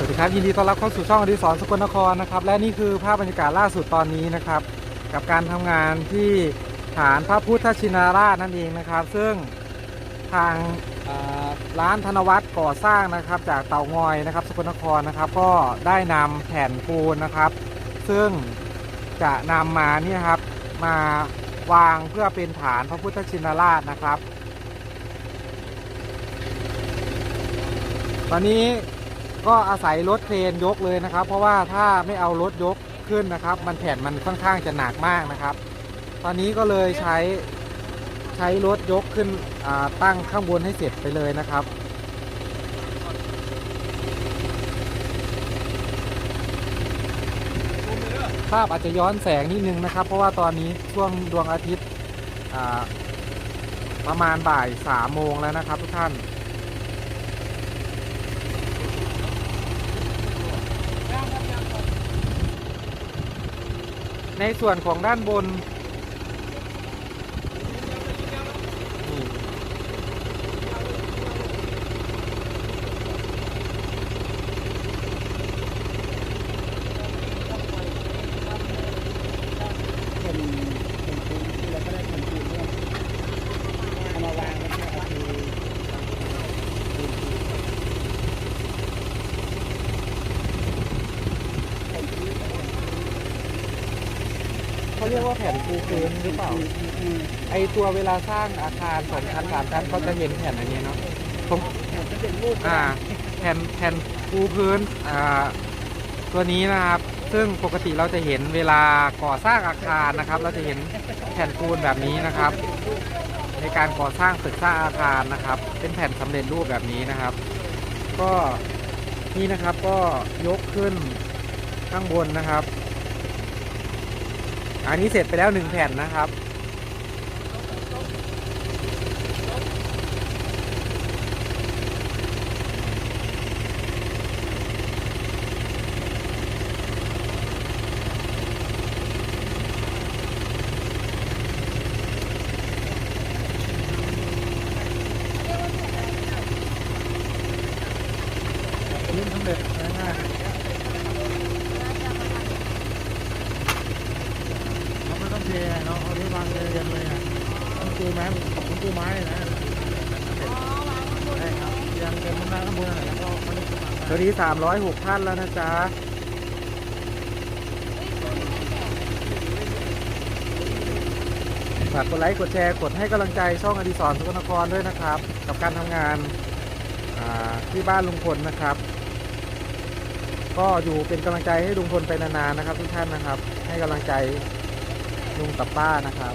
สวัสดีครับยินดีต้อนรับเข้าสู่ช่องอดิศรสกลนครนะครับ และนี่คือภาพบรรยากาศล่าสุดตอนนี้นะครับ กับการทำงานที่ฐานพระพุทธชินราชนั่นเองนะครับ ซึ่งทางร้านธนวัฒน์ก่อสร้างนะครับ จากเต่างอยนะครับ สกลนครนะครับ ก็ได้นำแผ่นปูนนะครับ ซึ่งจะนำมานี่ครับมาวางเพื่อเป็นฐานพระพุทธชินราชนะครับ ตอนนี้ ก็อาศัยรถเครนยกเลยนะครับ เพราะว่าถ้าไม่เอารถยกขึ้นนะครับ มันแผ่นมันค่อนข้างจะหนักมากนะครับ ตอนนี้ก็เลยใช้ใช้รถยกขึ้นตั้งข้างบนให้เสร็จไปเลยนะครับภาพอาจจะย้อนแสงนิดนึงนะครับ เพราะว่าตอนนี้ช่วงดวงอาทิตย์ประมาณบ่ายสามโมงแล้วนะครับทุกท่าน ในส่วนของด้านบนเขาเรียกว่า แผ่นปูพื้นหรือเปล่า ไอตัวเวลาสร้างอาคารสองชั้นสามชั้นเขาจะเห็นแผ่นอันนี้เนาะผมอ่าแผ่นแผ่นปูพื้นอ่าตัวนี้นะครับ ซึ่งปกติเราจะเห็นเวลาก่อสร้างอาคารนะครับ เราจะเห็นแผ่นปูนแบบนี้นะครับ ในการก่อสร้างตึกสร้างอาคารนะครับ เป็นแผ่นสำเร็จรูปแบบนี้นะครับ ก็นี่นะครับก็ยกขึ้นข้างบนนะครับ อันนี้เสร็จไปแล้วหนึ่งแผ่นนะครับยิ้มสำเร็จง่ายๆเราไม่ต้องเทเนาะเอาที่วางเรียนเลยอะต้องปูไม้ต้องปูไม้นะใช่ครับยังเป็นมันนั่งข้างบนอะไรแล้วก็ไม่ได้ขึ้นมา ตอนนี้สามร้อยหกท่านแล้วนะจ๊ะฝากกดไลค์กดแชร์กดให้กำลังใจช่องอดิศรสุกลนครด้วยนะครับ กับการทำงานที่บ้านลุงพลนะครับ ก็อยู่เป็นกำลังใจให้ลุงพลไปนานๆนะครับ ทุกท่านนะครับ ให้กำลังใจลุงกับป้านะครับ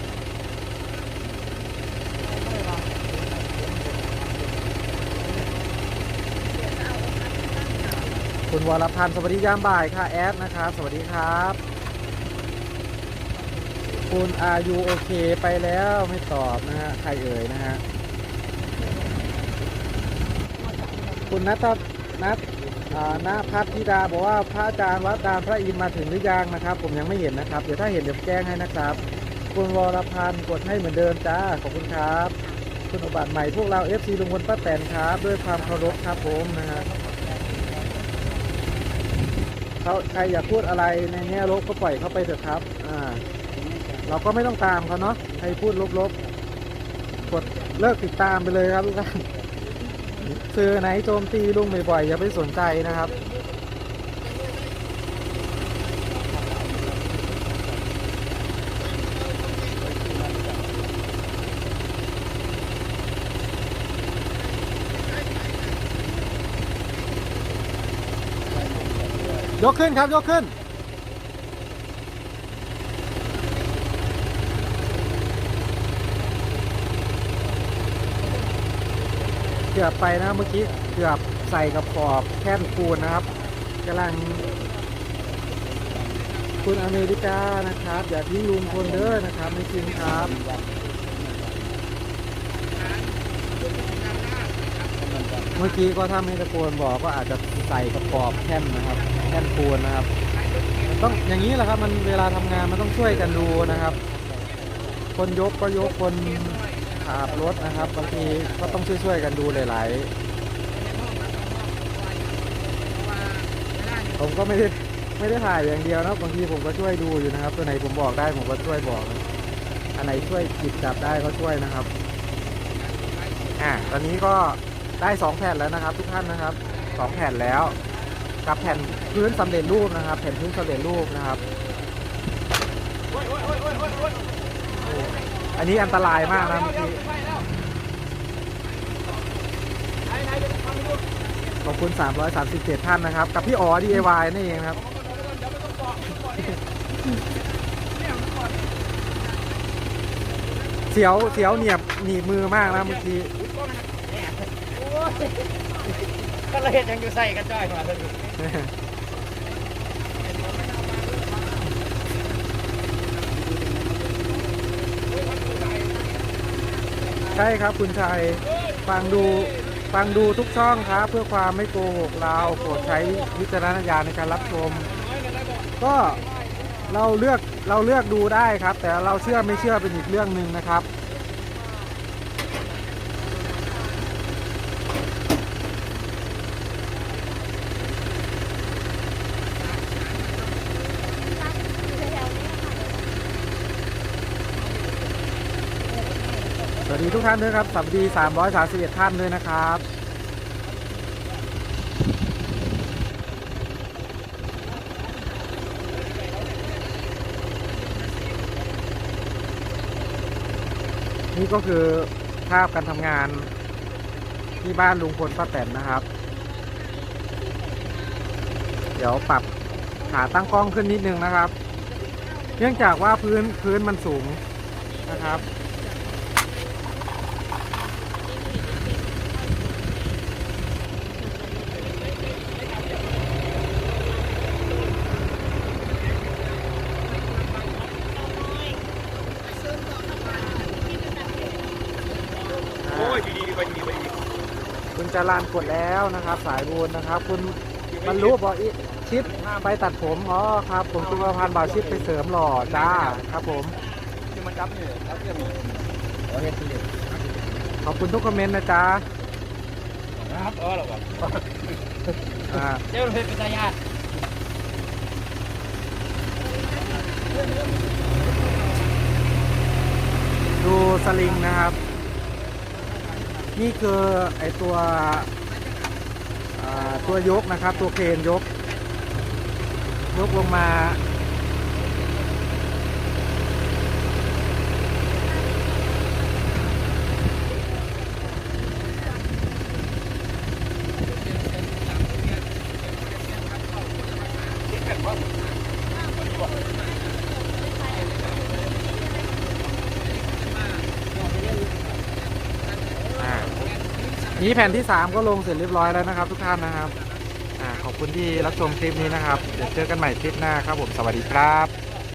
คุณวรพันธ์สวัสดียามบ่ายค่ะแอดนะครับสวัสดีครับ คุณอายุโอเคไปแล้วไม่ตอบนะฮะใครเอ่ยนะฮะคุณนัทนัทนาพัฒธิดาบอกว่าพระอาจารย์วัดดานพระอินมาถึงหรือยังนะครับ ผมยังไม่เห็นนะครับ เดี๋ยวถ้าเห็นเดี๋ยวแจ้งให้นะครับ คุณวรพันธ์กดให้เหมือนเดิมจ้าขอบคุณครับ คุณอุบัติใหม่พวกเรา FC ลุงพลป้าแตนครับ ด้วยความเคารพครับผมนะฮะ เขาใครอยากพูดอะไรในแง่ลบก็ปล่อยเขาไปเถอะครับ อ่า เราก็ไม่ต้องตามเขาเนาะใครพูดลบๆกดเลิกติดตามไปเลยครับทุกท่านสื่อไหนโจมตีลุงบ่อยๆอย่าไปสนใจนะครับ ยกขึ้นครับ ยกขึ้น เกือบไปนะเมื่อกี้เกือบใส่กับขอบแท่นปูนนะครับกำลัง คุณอเมริกานะครับ อย่าทิ้งลุงคนเด้อนะครับ ไม่จริงครับเมื่อกี้ก็ถ้าไม่ตะโกนบอกก็อาจจะใส่กับขอบแท่นนะครับ แท่นปูนนะครับ ต้องอย่างนี้แหละครับมันเวลาทำงานมันต้องช่วยกันดูนะครับ คนยกก็ยกคนขับรถนะครับบางทีก็ต้องช่วยๆกันดูหลายๆผมก็ไม่ได้ไม่ได้ถ่ายอย่างเดียวนะบางทีผมก็ช่วยดูอยู่นะครับ ตัวไหนผมบอกได้ผมก็ช่วยบอกนะอันไหนช่วยจิบจับได้ก็ช่วยนะครับอ่าตอนนี้ก็ได้สองแผ่นแล้วนะครับ ทุกท่านนะครับสองแผ่นแล้ว กับแผ่นพื้นสำเร็จรูปนะครับ แผ่นพื้นสำเร็จรูปนะครับอันนี้อันตรายมากนะเมื่อกี้ขอบคุณ 337 ท่านนะครับ กับพี่อ๋อ DIY นี่เองครับเสียวเสียวเหนียบหนีบมือมากนะเมื่อกี้ก็เลยเห็นยังอยู่ใส่กันจ้อยมาเลย ใช่ครับคุณชัย ฟังดูฟังดูทุกช่องครับ เพื่อความไม่โกหกเราโปรดใช้วิจารณญาณในการรับชม ก็เราเลือกเราเลือกดูได้ครับ แต่เราเชื่อไม่เชื่อเป็นอีกเรื่องหนึ่งนะครับ ดีทุกท่านด้วยครับสวัสดี 331 ท่านด้วยนะครับนี่ก็คือภาพการทำงานที่บ้านลุงพลป้าแตนนะครับ เดี๋ยวปรับขาตั้งกล้องขึ้นนิดนึงนะครับ เนื่องจากว่าพื้นพื้นมันสูงนะครับ โอ้ยดีดีไปดีไปดี คุณ จารานกดแล้วนะครับ สายบุญนะครับ คุณบรรลุบอกอีชิปไปตัดผมอ๋อครับ ผมคุณประพันธ์บ่าวชิปไปเสริมหล่อจ้าครับผมที่มันจับเนี่ยจับเนี่ยมีโอ้เฮ็ดดีขอบคุณทุกคอมเมนต์นะจ๊ะครับเออหรอวะอ่าเจ้าเพชรเป็นตาญาติดูสลิงนะครับ นี่คือไอตัวตัวยกนะครับ ตัวเครนยก ยกลงมา อ่า นี้แผ่นที่ 3 ก็ลงเสร็จเรียบร้อยแล้วนะครับ ทุกท่านนะครับอ่าขอบคุณที่รับชมคลิปนี้นะครับ เดี๋ยวเจอกันใหม่คลิปหน้าครับผมสวัสดีครับ